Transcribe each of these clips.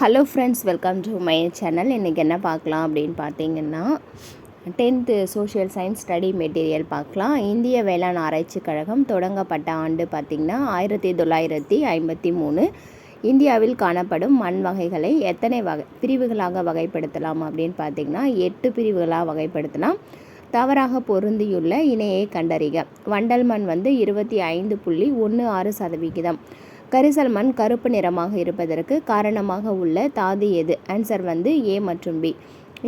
Hello friends welcome to my channel இன்றைக்கி என்ன பார்க்கலாம் அப்படின்னு பார்த்தீங்கன்னா tenth social science study material பார்க்கலாம். இந்திய வேளாண் ஆராய்ச்சி கழகம் தொடங்கப்பட்ட ஆண்டு பார்த்திங்கன்னா ஆயிரத்தி தொள்ளாயிரத்தி ஐம்பத்தி மூணு. இந்தியாவில் காணப்படும் மண் வகைகளை எத்தனை வகை பிரிவுகளாக வகைப்படுத்தலாம் அப்படின்னு பார்த்திங்கன்னா எட்டு பிரிவுகளாக வகைப்படுத்தலாம். தவறாக பொருந்தியுள்ள இணையை கண்டறிக. வண்டல் மண் வந்து இருபத்தி ஐந்து புள்ளி ஒன்று ஆறு சதவிகிதம். கரிசல் மண் கருப்பு நிறமாக இருப்பதற்கு காரணமாக உள்ள தாது எது? ஆன்சர் வந்து ஏ மற்றும் பி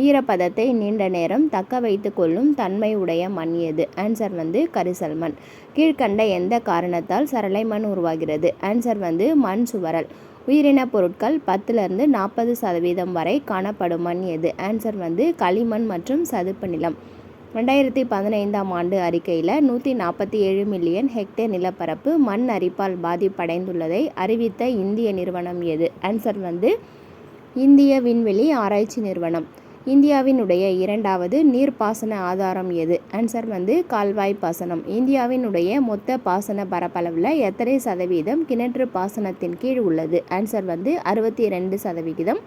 ஈரப்பதத்தை நீண்ட நேரம் தக்க வைத்து கொள்ளும் தன்மை உடைய மண் எது? ஆன்சர் வந்து கரிசல் மண் கீழ்கண்ட எந்த காரணத்தால் சரளை மண் உருவாகிறது? ஆன்சர் வந்து மண் சுவரல். உயிரின பொருட்கள் பத்துலேருந்து நாற்பது சதவீதம் வரை காணப்படும் மண் எது? ஆன்சர் வந்து களிமண் மற்றும் சதுப்பு நிலம். ரெண்டாயிரத்தி பதினைந்தாம் ஆண்டு அறிக்கையில் நூற்றி நாற்பத்தி ஏழு மில்லியன் ஹெக்டேர் நிலப்பரப்பு மண் அரிப்பால் பாதிப்படைந்துள்ளதை அறிவித்த இந்திய நிறுவனம் எது? ஆன்சர் வந்து இந்திய விண்வெளி ஆராய்ச்சி நிறுவனம். இந்தியாவினுடைய இரண்டாவது நீர்ப்பாசன ஆதாரம் எது? ஆன்சர் வந்து கால்வாய் பாசனம். இந்தியாவினுடைய மொத்த பாசன பரப்பளவில் எத்தனை சதவீதம் கிணற்று பாசனத்தின் கீழ் உள்ளது? ஆன்சர் வந்து அறுபத்தி ரெண்டு சதவிகிதம்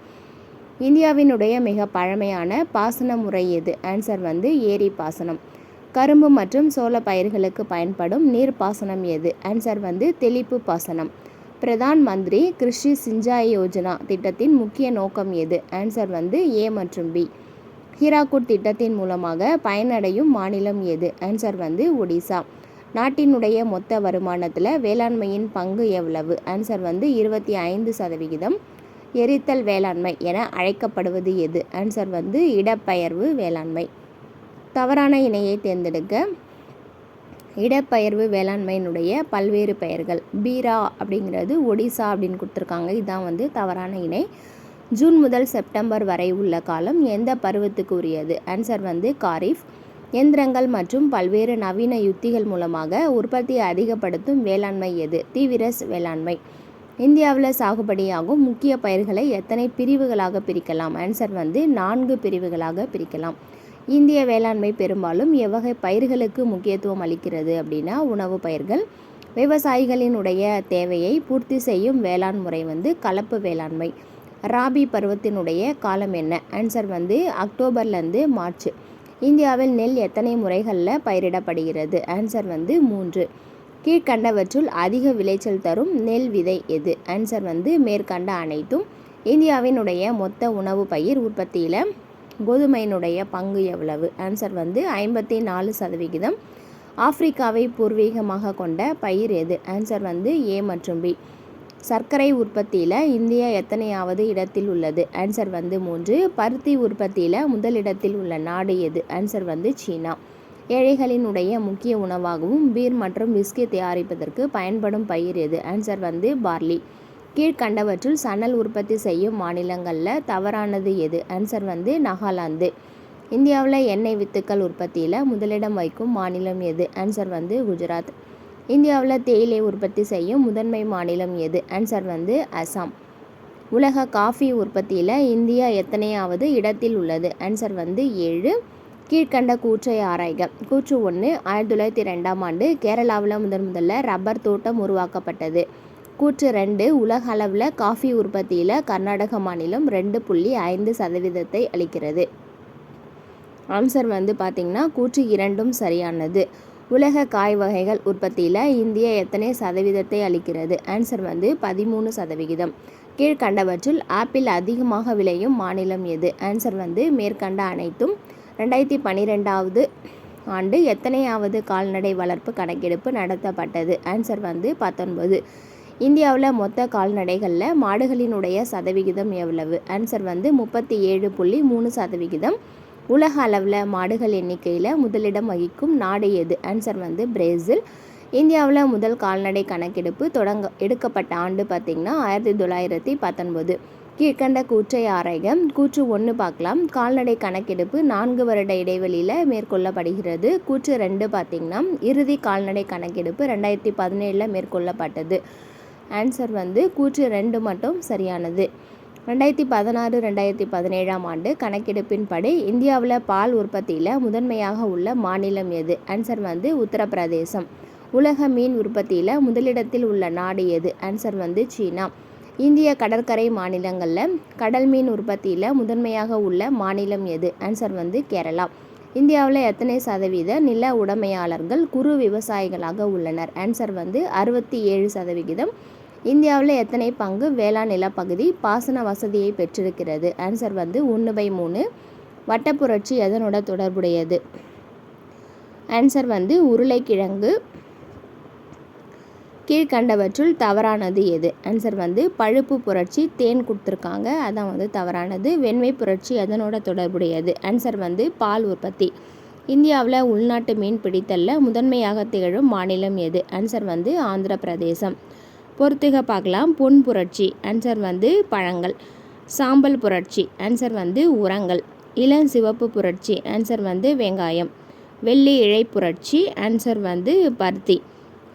இந்தியாவினுடைய மிக பழமையான பாசன முறை எது? ஆன்சர் வந்து ஏரி பாசனம். கரும்பு மற்றும் சோள பயிர்களுக்கு பயன்படும் நீர் பாசனம் எது? ஆன்சர் வந்து தெளிப்பு பாசனம். பிரதான் மந்திரி கிருஷி சிஞ்சாய் யோஜனா திட்டத்தின் முக்கிய நோக்கம் எது? ஆன்சர் வந்து ஏ மற்றும் பி. ஹீராக்குட் திட்டத்தின் மூலமாக பயனடையும் மாநிலம் எது? ஆன்சர் வந்து ஒடிசா. நாட்டினுடைய மொத்த வருமானத்தில் வேளாண்மையின் பங்கு எவ்வளவு? ஆன்சர் வந்து இருபத்தி ஐந்து சதவிகிதம். எரித்தல் வேளாண்மை என அழைக்கப்படுவது எது? ஆன்சர் வந்து இடப்பெயர்வு வேளாண்மை. தவறான இணையை தேர்ந்தெடுக்க இடப்பெயர்வு வேளாண்மையினுடைய பல்வேறு பெயர்கள். பீரா அப்படிங்கிறது ஒடிசா அப்படின்னு கொடுத்துருக்காங்க. இதுதான் வந்து தவறான இணை. ஜூன் முதல் செப்டம்பர் வரை உள்ள காலம் எந்த பருவத்துக்கு உரியது ஆன்சர் வந்து காரிஃப். எந்திரங்கள் மற்றும் பல்வேறு நவீன யுத்திகள் மூலமாக உற்பத்தியை அதிகப்படுத்தும் வேளாண்மை எது? தீவிரஸ் வேளாண்மை. இந்தியாவில் சாகுபடியாகும் முக்கிய பயிர்களை எத்தனை பிரிவுகளாக பிரிக்கலாம்? ஆன்சர் வந்து நான்கு பிரிவுகளாக பிரிக்கலாம். இந்திய வேளாண்மை பெரும்பாலும் எவ்வகை பயிர்களுக்கு முக்கியத்துவம் அளிக்கிறது அப்படின்னா உணவு பயிர்கள். விவசாயிகளினுடைய தேவையை பூர்த்தி செய்யும் வேளாண் முறை வந்து கலப்பு வேளாண்மை. ராபி பருவத்தினுடைய காலம் என்ன? ஆன்சர் வந்து அக்டோபர்லேருந்து மார்ச். இந்தியாவில் நெல் எத்தனை முறைகளில் பயிரிடப்படுகிறது? ஆன்சர் வந்து மூன்று. கீழ்கண்டவற்றுள் அதிக விளைச்சல் தரும் நெல் விதை எது? ஆன்சர் வந்து மேற்கண்ட அனைத்தும். இந்தியாவினுடைய மொத்த உணவு பயிர் உற்பத்தியில் கோதுமையினுடைய பங்கு எவ்வளவு? ஆன்சர் வந்து ஐம்பத்தி நாலு சதவிகிதம். ஆப்பிரிக்காவை பூர்வீகமாக கொண்ட பயிர் எது? ஆன்சர் வந்து ஏ மற்றும் பி சர்க்கரை உற்பத்தியில் இந்தியா எத்தனையாவது இடத்தில் உள்ளது? ஆன்சர் வந்து மூன்று. பருத்தி உற்பத்தியில் முதலிடத்தில் உள்ள நாடு எது? ஆன்சர் வந்து சீனா. ஏழைகளினுடைய முக்கிய உணவாகவும் பீர் மற்றும் விஸ்கி தயாரிப்பதற்கு பயன்படும் பயிர் எது? ஆன்சர் வந்து பார்லி. கீழ்கண்டவற்றில் சணல் உற்பத்தி செய்யும் மாநிலங்களில் தவறானது எது? ஆன்சர் வந்து நாகாலாந்து. இந்தியாவில் எண்ணெய் வித்துக்கள் உற்பத்தியில் முதலிடம் வைக்கும் மாநிலம் எது? ஆன்சர் வந்து குஜராத். இந்தியாவில் தேயிலை உற்பத்தி செய்யும் முதன்மை மாநிலம் எது? ஆன்சர் வந்து அசாம். உலக காஃபி உற்பத்தியில் இந்தியா எத்தனையாவது இடத்தில் உள்ளது? ஆன்சர் வந்து ஏழு. கீழ்கண்ட கூற்றை ஆராய்க. கூற்று ஒன்று ஆயிரத்தி தொள்ளாயிரத்தி ரெண்டாம் ஆண்டு கேரளாவில் முதன் முதல்ல ரப்பர் தோட்டம் உருவாக்கப்பட்டது. கூற்று ரெண்டு உலக அளவில் காஃபி உற்பத்தியில் கர்நாடக மாநிலம் ரெண்டு புள்ளி ஐந்து சதவீதத்தை அளிக்கிறது. ஆன்சர் வந்து பார்த்திங்கன்னா கூற்று இரண்டும் சரியானது. உலக காய் வகைகள் உற்பத்தியில் இந்தியா எத்தனை சதவீதத்தை அளிக்கிறது? ஆன்சர் வந்து பதிமூணு சதவிகிதம். கீழ்கண்டவற்றில் ஆப்பிள் அதிகமாக விளையும் மாநிலம் எது? ஆன்சர் வந்து மேற்கண்ட அனைத்தும் ரெண்டாயிரத்தி பன்னிரெண்டாவது ஆண்டு எத்தனையாவது கால்நடை வளர்ப்பு கணக்கெடுப்பு நடத்தப்பட்டது? ஆன்சர் வந்து பத்தொன்பது. இந்தியாவில் மொத்த கால்நடைகளில் மாடுகளினுடைய சதவிகிதம் எவ்வளவு? ஆன்சர் வந்து முப்பத்தி ஏழு புள்ளி மூணு சதவிகிதம். உலக அளவில் மாடுகள் எண்ணிக்கையில் முதலிடம் வகிக்கும் நாடு எது? ஆன்சர் வந்து பிரேசில். இந்தியாவில் முதல் கால்நடை கணக்கெடுப்பு தொடங்க எடுக்கப்பட்ட ஆண்டு பார்த்திங்கன்னா ஆயிரத்தி தொள்ளாயிரத்தி பத்தொன்பது. கீழ்கண்ட கூற்றை ஆராய்க. கூற்று ஒன்று பார்க்கலாம். கால்நடை கணக்கெடுப்பு நான்கு வருட இடைவெளியில் மேற்கொள்ளப்படுகிறது. கூற்று ரெண்டு பார்த்திங்கன்னா இறுதி கால்நடை கணக்கெடுப்பு ரெண்டாயிரத்தி பதினேழில் மேற்கொள்ளப்பட்டது. ஆன்சர் வந்து கூற்று ரெண்டு மட்டும் சரியானது. ரெண்டாயிரத்தி பதினாறு ரெண்டாயிரத்தி பதினேழாம் ஆண்டு கணக்கெடுப்பின்படி இந்தியாவில் பால் உற்பத்தியில் முதன்மையாக உள்ள மாநிலம் எது? ஆன்சர் வந்து உத்தரப்பிரதேசம். உலக மீன் உற்பத்தியில் முதலிடத்தில் உள்ள நாடு எது? ஆன்சர் வந்து சீனா. இந்திய கடற்கரை மாநிலங்களில் கடல் மீன் உற்பத்தியில் முதன்மையாக உள்ள மாநிலம் எது? ஆன்சர் வந்து கேரளா. இந்தியாவில் எத்தனை சதவீத நில உடைமையாளர்கள் குறு விவசாயிகளாக உள்ளனர்? ஆன்சர் வந்து அறுபத்தி ஏழு சதவிகிதம். இந்தியாவில் எத்தனை பங்கு வேளாண் நிலப்பகுதி பாசன வசதியை பெற்றிருக்கிறது? ஆன்சர் வந்து ஒன்று பை மூணு. வட்டப்புரட்சி எதனோட தொடர்புடையது? ஆன்சர் வந்து உருளைக்கிழங்கு கீழ்கண்டவற்றுள் தவறானது எது? ஆன்சர் வந்து பழுப்பு புரட்சி தேன் கொடுத்துருக்காங்க. அதான் வந்து தவறானது. வெண்மை புரட்சி அதனோட தொடர்புடையது. ஆன்சர் வந்து பால் உற்பத்தி. இந்தியாவில் உள்நாட்டு மீன் பிடித்தலில் முதன்மையாக திகழும் மாநிலம் எது? ஆன்சர் வந்து ஆந்திர பிரதேசம் பொறுத்துக பார்க்கலாம். பொன் புரட்சி. ஆன்சர் வந்து பழங்கள். சாம்பல் புரட்சி. ஆன்சர் வந்து உரங்கள். இளம் சிவப்பு புரட்சி. ஆன்சர் வந்து வெங்காயம். வெள்ளி இழை புரட்சி. ஆன்சர் வந்து பருத்தி.